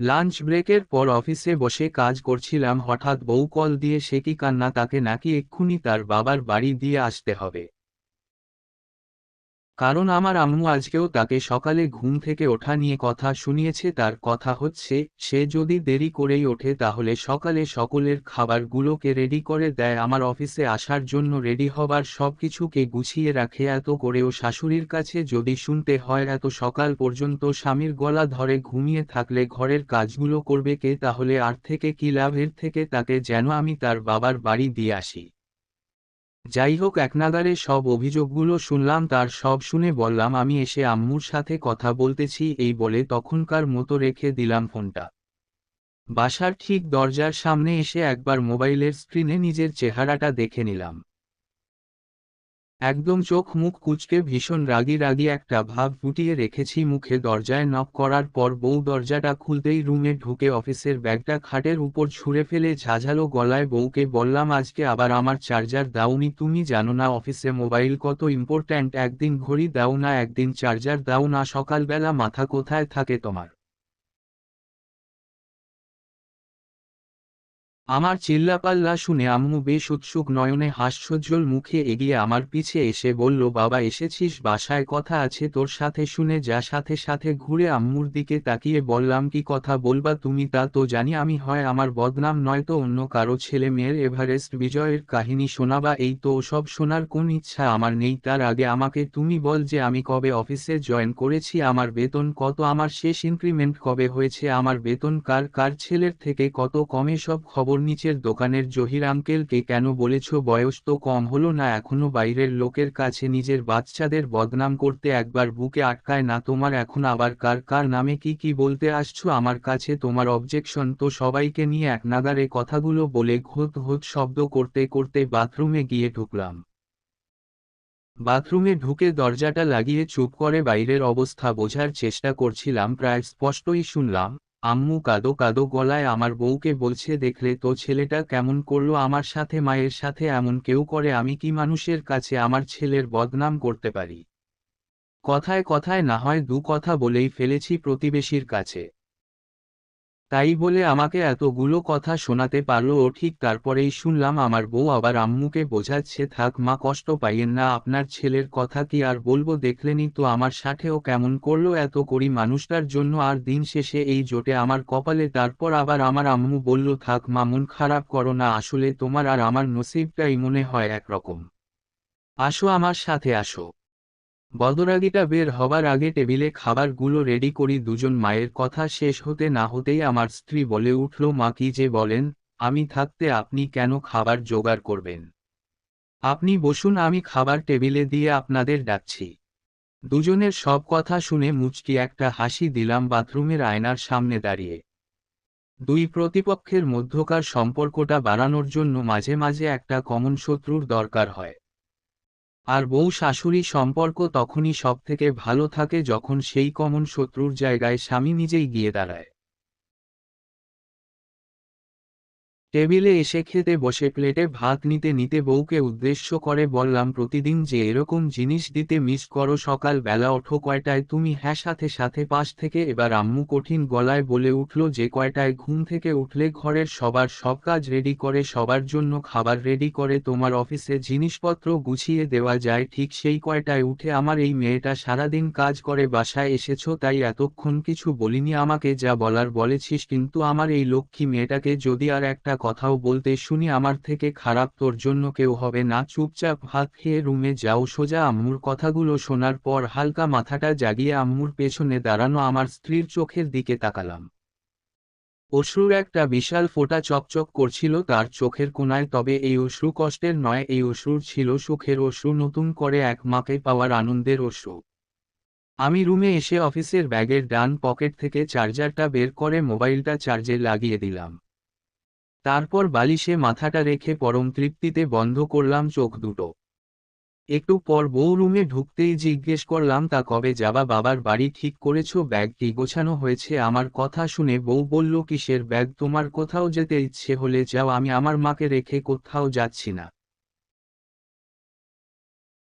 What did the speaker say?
Lunch ব্রেকের পর অফিসে বসে কাজ করছিলাম, হঠাৎ বউ কল দিয়ে সে কি কান্না তাকে নাকি এক্ষুনি তার বাবার বাড়ি দিয়ে আসতে হবে। কারণ আমার আম্মু আজকেও তাকে সকালে ঘুম থেকে ওঠা নিয়ে কথা শুনিয়েছে, তার কথা হচ্ছে, সে যদি দেরি করেই ওঠে তাহলে সকালে সকলের খাবারগুলোকে রেডি করে দেয়, আমার অফিসে আসার জন্য রেডি হবার সব কিছুকে গুছিয়ে রাখে, এত করেও শাশুড়ির কাছে যদি শুনতে হয়, এত সকাল পর্যন্ত স্বামীর গলা ধরে ঘুমিয়ে থাকলে ঘরের কাজগুলো করবে কে, তাহলে আর থেকে কি লাভের থেকে তাকে যেন আমি তার বাবার বাড়ি দিয়ে আসি। যাই হোক একনাগারে সব অভিযোগগুলো শুনলাম, তার সব শুনে বললাম, আমি এসে আম্মুর সাথে কথা বলতেছি। এই বলে তখনকার মতো রেখে দিলাম ফোনটা। বাসার ঠিক দরজার সামনে এসে একবার মোবাইলের স্ক্রিনে নিজের চেহারাটা দেখে নিলাম। একদম চোখ মুখ কুচকে ভীষণ রাগি রাগি একটা ভাব ফুটিয়ে রেখেছি মুখে দরজায় নক করার পর বউ দরজাটা খুলতেই রুমে ঢুকে অফিসের ব্যাগটা খাটের উপর ছুঁড়ে ফেলে ঝাঝালো গলায় বউকে বললাম, আজকে আবার আমার চার্জার দাওনি, তুমি জানো না অফিসে মোবাইল কত ইম্পর্ট্যান্ট একদিন ঘড়ি দাও না, একদিন চার্জার দাও না, সকালবেলা মাথা কোথায় থাকে তোমার? আমার চিল্লাপাল্লা শুনে আম্মু বেশ উৎসুক নয়নে হাস্যজ্জ্বল মুখে এগিয়ে আমার পিছে এসে বলল, বাবা, এসেছিস? বাসায় কথা আছে তোর সাথে শুনে যা, সাথে সাথে ঘুরে আম্মুর দিকে তাকিয়ে বললাম, কি কথা বলবা তুমি তা তো জানি, আমি হয় আমার বদনাম নয়তো অন্য কারও ছেলে মেয়ের এভারেস্ট বিজয়ের কাহিনী শোনাবা, এই তো সব শোনার কোন ইচ্ছা আমার নেই, তার আগে আমাকে তুমি বল যে আমি কবে অফিসে জয়েন করেছি, আমার বেতন কত, আমার শেষ ইনক্রিমেন্ট কবে হয়েছে, আমার বেতন কার কার ছেলের থেকে কত, কমে সব খবর নিচের দোকানের জহির আঙ্কেলকে কেন বলেছ? বয়স তো কম হলো না, এখনও বাইরের লোকের কাছে নিজের বাচ্চাদের বদনাম করতে একবার বুকে আটকায় না, তোমার এখন আবার কার কার নামে কি কি বলতে আসছো? আমার কাছে তোমার অবজেকশন তো সবাইকে নিয়ে এক নাগারে কথাগুলো বলে ঘোত ঘোত শব্দ করতে করতে বাথরুমে গিয়ে ঢুকলাম। বাথরুমে ঢুকে দরজাটা লাগিয়ে চুপ করে বাইরের অবস্থা বোঝার চেষ্টা করছিলাম, প্রায় স্পষ্টই শুনলাম। আম্মু কাদো কাদো গলায় আমার বউকে বলছে, দেখলে তো ছেলেটা কেমন করল, আমার সাথে মায়ের সাথে এমন কেউ করে, আমি কি মানুষের কাছে আমার ছেলের বদনাম করতে পারি? কথায় কথায় না হয় দু কথা বলেই ফেলেছি প্রতিবেশীর কাছে। তাই বলে আমাকে এতগুলো কথা শোনাতে পারল ও ঠিক তারপরেই শুনলাম আমার বউ আবার আম্মুকে বোঝাচ্ছে, থাক মা, কষ্ট পাইয়েন না, আপনার ছেলের কথা কি আর বলব দেখলেনি তো আমার সাথেও কেমন করল, এত করি মানুষটার জন্য আর দিন শেষে এই জোটে আমার কপালে, তারপর আবার আমার আম্মু বলল, থাক মা, মন খারাপ করো না, আসলে তোমার আর আমার নসিবটাই মনে হয় একরকম। আসো আমার সাথে, আসো। বদরাগিটা বের হবার আগে টেবিলে খাবারগুলো রেডি করি, দুজন মায়ের কথা শেষ হতে না হতেই আমার স্ত্রী বলে উঠল, মা কি যে বলেন, আমি থাকতে আপনি কেন খাবার জোগাড় করবেন? আপনি বসুন, আমি খাবার টেবিলে দিয়ে আপনাদের ডাকছি। দুজনের সব কথা শুনে মুচকি একটা হাসি দিলাম বাথরুমের আয়নার সামনে দাঁড়িয়ে। দুই প্রতিপক্ষের মধ্যকার সম্পর্কটা বাড়ানোর জন্য মাঝে মাঝে একটা কমন শত্রুর দরকার হয়। আর বউ শাশুড়ি সম্পর্ক তখনই সবথেকে ভালো থাকে যখন সেই কমন শত্রুর জায়গায় স্বামী নিজেই গিয়ে দাঁড়ায়। টেবিলে এসে খেতে বসে প্লেটে ভাত নিতে নিতে বউকে উদ্দেশ্য করে বললাম, প্রতিদিন যে এরকম জিনিস দিতে মিস করো সকাল বেলা ওঠো কয়টায়, তুমি হ্যাঁ সাথে সাথে পাশ থেকে এবার আম্মু কঠিন গলায় বলে উঠল, যে কয়টায় ঘুম থেকে উঠলে ঘরের সবার সব কাজ রেডি করে, সবার জন্য খাবার রেডি করে, তোমার অফিসে জিনিসপত্র গুছিয়ে দেওয়া যায়, ঠিক সেই কয়টায় উঠে আমার এই মেয়েটা সারাদিন কাজ করে, বাসায় এসেছ, তাই এতক্ষণ কিছু বলিনি আমাকে যা বলার বলেছিস, কিন্তু আমার এই লক্ষ্মী মেয়েটাকে যদি আর একটা কথাও বলতে শুনি, আমার থেকে খারাপ তোর জন্য কেউ হবে না। চুপচাপ ভাত খেয়ে রুমে যাও, সোজা আম্মুর কথাগুলো শোনার পর হালকা মাথাটা জাগিয়ে আম্মুর পেছনে দাঁড়ানো আমার স্ত্রীর চোখের দিকে তাকালাম। অশ্রুর একটা বিশাল ফোঁটা চকচক করছিল তার চোখের কোনায়, তবে এই অশ্রু কষ্টের নয়, এই অশ্রুর ছিল সুখের অশ্রু, নতুন করে এক মাকে পাওয়ার আনন্দের অশ্রু। আমি রুমে এসে অফিসের ব্যাগের ডান পকেট থেকে চার্জারটা বের করে মোবাইলটা চার্জে লাগিয়ে দিলাম। তারপর বালিশে মাথাটা রেখে পরম তৃপ্তিতে বন্ধ করলাম চোখ দুটো। একটু পর বউ রুমে ঢুকতেই জিজ্ঞেস করলাম, তা কবে যাবা? বাবার বাড়ি ঠিক করেছ? ব্যাগটি গোছানো হয়েছে। আমার কথা শুনে বউ বলল, কিসের ব্যাগ? তোমার কোথাও যেতে ইচ্ছে হলে যাও। আমি আমার মাকে রেখে কোথাও যাচ্ছি না।